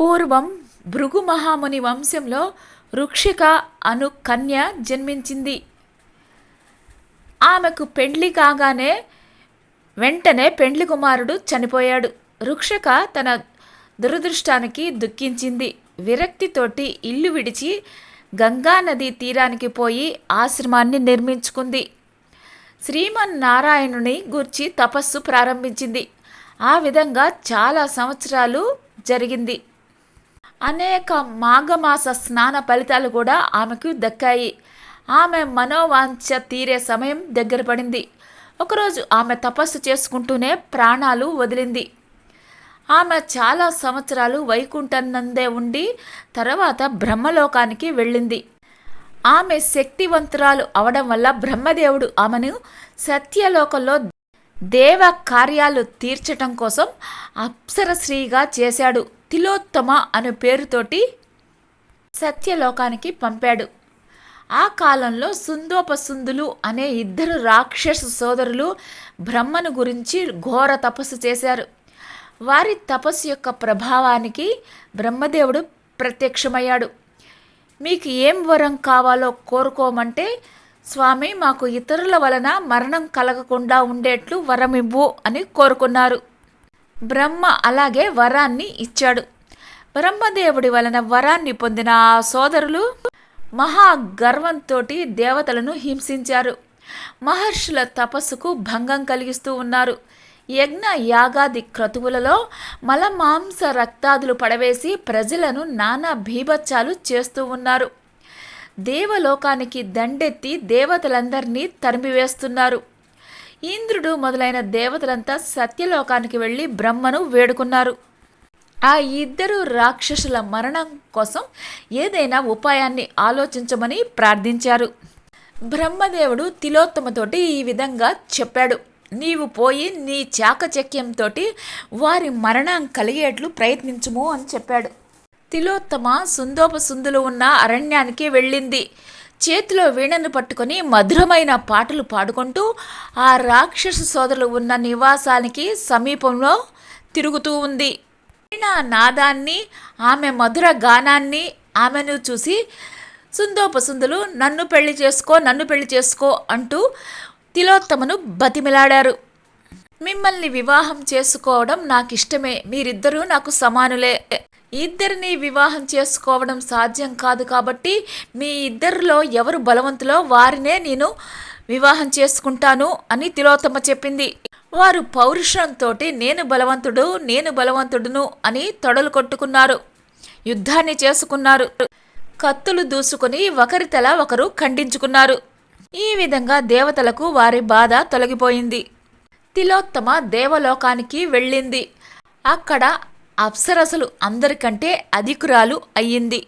పూర్వం భృగు మహాముని వంశంలో రుక్షిక అను కన్య జన్మించింది. ఆమెకు పెండ్లి కాగానే వెంటనే పెండ్లి కుమారుడు చనిపోయాడు. రుక్షక తన దురదృష్టానికి దుఃఖించింది. విరక్తితోటి ఇల్లు విడిచి గంగానది తీరానికి పోయి ఆశ్రమాన్ని నిర్మించుకుంది. శ్రీమన్నారాయణుని గూర్చి తపస్సు ప్రారంభించింది. ఆ విధంగా చాలా సంవత్సరాలు జరిగింది. అనేక మాఘమాస స్నాన ఫలితాలు కూడా ఆమెకు దక్కాయి. ఆమె మనోవాంఛ తీరే సమయం దగ్గర పడింది. ఒకరోజు ఆమె తపస్సు చేసుకుంటూనే ప్రాణాలు వదిలింది. ఆమె చాలా సంవత్సరాలు వైకుంఠనందే ఉండి తర్వాత బ్రహ్మలోకానికి వెళ్ళింది. ఆమె శక్తివంతురాలు అవడం వల్ల బ్రహ్మదేవుడు ఆమెను సత్యలోకంలో దేవ కార్యాలు తీర్చటం కోసం అప్సరశ్రీగా చేశాడు. తిలోత్తమ అనే పేరుతోటి సత్యలోకానికి పంపాడు. ఆ కాలంలో సుందోపసుందులు అనే ఇద్దరు రాక్షస సోదరులు బ్రహ్మను గురించి ఘోర తపస్సు చేశారు. వారి తపస్సు యొక్క ప్రభావానికి బ్రహ్మదేవుడు ప్రత్యక్షమయ్యాడు. మీకు ఏం వరం కావాలో కోరుకోమంటే స్వామి మాకు ఇతరుల వలన మరణం కలగకుండా ఉండేట్లు వరం ఇవ్వు అని కోరుకున్నారు. బ్రహ్మ అలాగే వరాన్ని ఇచ్చాడు. బ్రహ్మదేవుడి వలన వరాన్ని పొందిన ఆ సోదరులు మహా గర్వంతో దేవతలను హింసించారు. మహర్షుల తపస్సుకు భంగం కలిగిస్తూ ఉన్నారు. యజ్ఞ యాగాది క్రతువులలో మలమాంస రక్తాదులు పడవేసి ప్రజలను నానా భీభత్సాలు చేస్తూ ఉన్నారు. దేవలోకానికి దండెత్తి దేవతలందరినీ తరిమివేస్తున్నారు. ఇంద్రుడు మొదలైన దేవతలంతా సత్యలోకానికి వెళ్ళి బ్రహ్మను వేడుకున్నారు. ఆ ఇద్దరు రాక్షసుల మరణం కోసం ఏదైనా ఉపాయాన్ని ఆలోచించమని ప్రార్థించారు. బ్రహ్మదేవుడు తిలోత్తమతోటి ఈ విధంగా చెప్పాడు. నీవు పోయి నీ చాకచక్యంతో వారి మరణం కలిగేట్లు ప్రయత్నించుము అని చెప్పాడు. తిలోత్తమ సుందోపసుందులు ఉన్న అరణ్యానికి వెళ్ళింది. చేతిలో వీణను పట్టుకొని మధురమైన పాటలు పాడుకుంటూ ఆ రాక్షస సోదరులు ఉన్న నివాసానికి సమీపంలో తిరుగుతూ ఉంది. వీణా నాదాన్ని ఆమె మధుర గానాన్ని ఆమెను చూసి సుందోపసుందులు నన్ను పెళ్ళి చేసుకో నన్ను పెళ్ళి చేసుకో అంటూ తిలోత్తమను బతిమిలాడారు. మిమ్మల్ని వివాహం చేసుకోవడం నాకు ఇష్టమే మీరిద్దరూ నాకు సమానులే ఇద్దరిని వివాహం చేసుకోవడం సాధ్యం కాదు కాబట్టి మీ ఇద్దరిలో ఎవరు బలవంతులో వారినే నేను వివాహం చేసుకుంటాను అని తిలోత్తమ చెప్పింది. వారు పౌరుషంతో నేను బలవంతుడు నేను బలవంతుడును అని తొడలు కొట్టుకున్నారు. యుద్ధాన్ని చేసుకున్నారు. కత్తులు దూసుకుని ఒకరి తల ఒకరు ఖండించుకున్నారు. ఈ విధంగా దేవతలకు వారి బాధ తొలగిపోయింది. తిలోత్తమ దేవలోకానికి వెళ్ళింది. అక్కడ అప్సరసలు అందరికంటే అధికురాలు అయ్యింది.